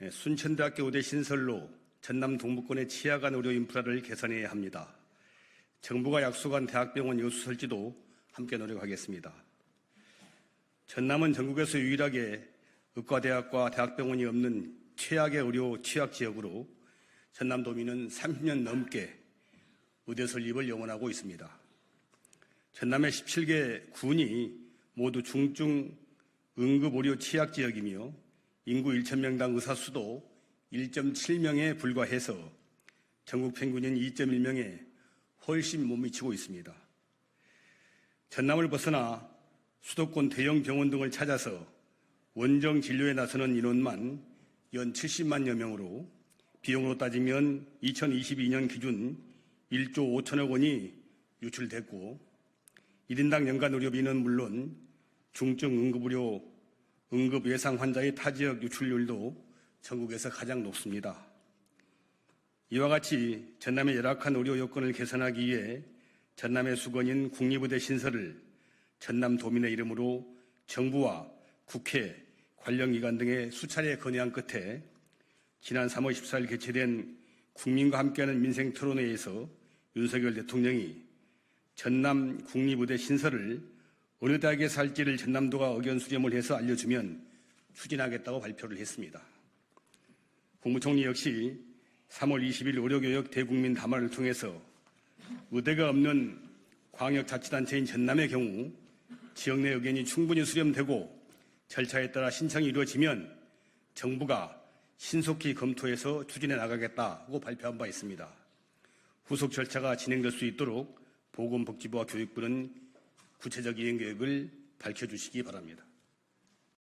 예, 순천대학교 의대 신설로 전남 동부권의 취약한 의료 인프라를 개선해야 합니다. 정부가 약속한 대학병원 여수 설치도 함께 노력하겠습니다. 전남은 전국에서 유일하게 의과대학과 대학병원이 없는 최악의 의료 취약 지역으로 전남도민은 30년 넘게 의대 설립을 영원하고 있습니다. 전남의 17개 군이 모두 중증 응급 의료 취약 지역이며 인구 1,000명당 의사 수도 1.7명에 불과해서 전국 평균인 2.1명에 훨씬 못 미치고 있습니다. 전남을 벗어나 수도권 대형 병원 등을 찾아서 원정 진료에 나서는 인원만 연 70만여 명으로 비용으로 따지면 2022년 기준 1조 5천억 원이 유출됐고 1인당 연간 의료비는 물론 중증 응급의료 응급 예상 환자의 타 지역 유출률도 전국에서 가장 높습니다. 이와 같이 전남의 열악한 의료 여건을 개선하기 위해 전남의 수건인 국립의대 신설을 전남 도민의 이름으로 정부와 국회, 관련기관 등에 수차례 건의한 끝에 지난 3월 14일 개최된 국민과 함께하는 민생 토론회에서 윤석열 대통령이 전남 국립의대 신설을 어느 대학에 살지를 전남도가 의견 수렴을 해서 알려주면 추진하겠다고 발표를 했습니다. 국무총리 역시 3월 20일 의료교육 대국민 담화를 통해서 의대가 없는 광역자치단체인 전남의 경우 지역 내 의견이 충분히 수렴되고 절차에 따라 신청이 이루어지면 정부가 신속히 검토해서 추진해 나가겠다고 발표한 바 있습니다. 후속 절차가 진행될 수 있도록 보건복지부와 교육부는 구체적 이행 계획을 밝혀주시기 바랍니다.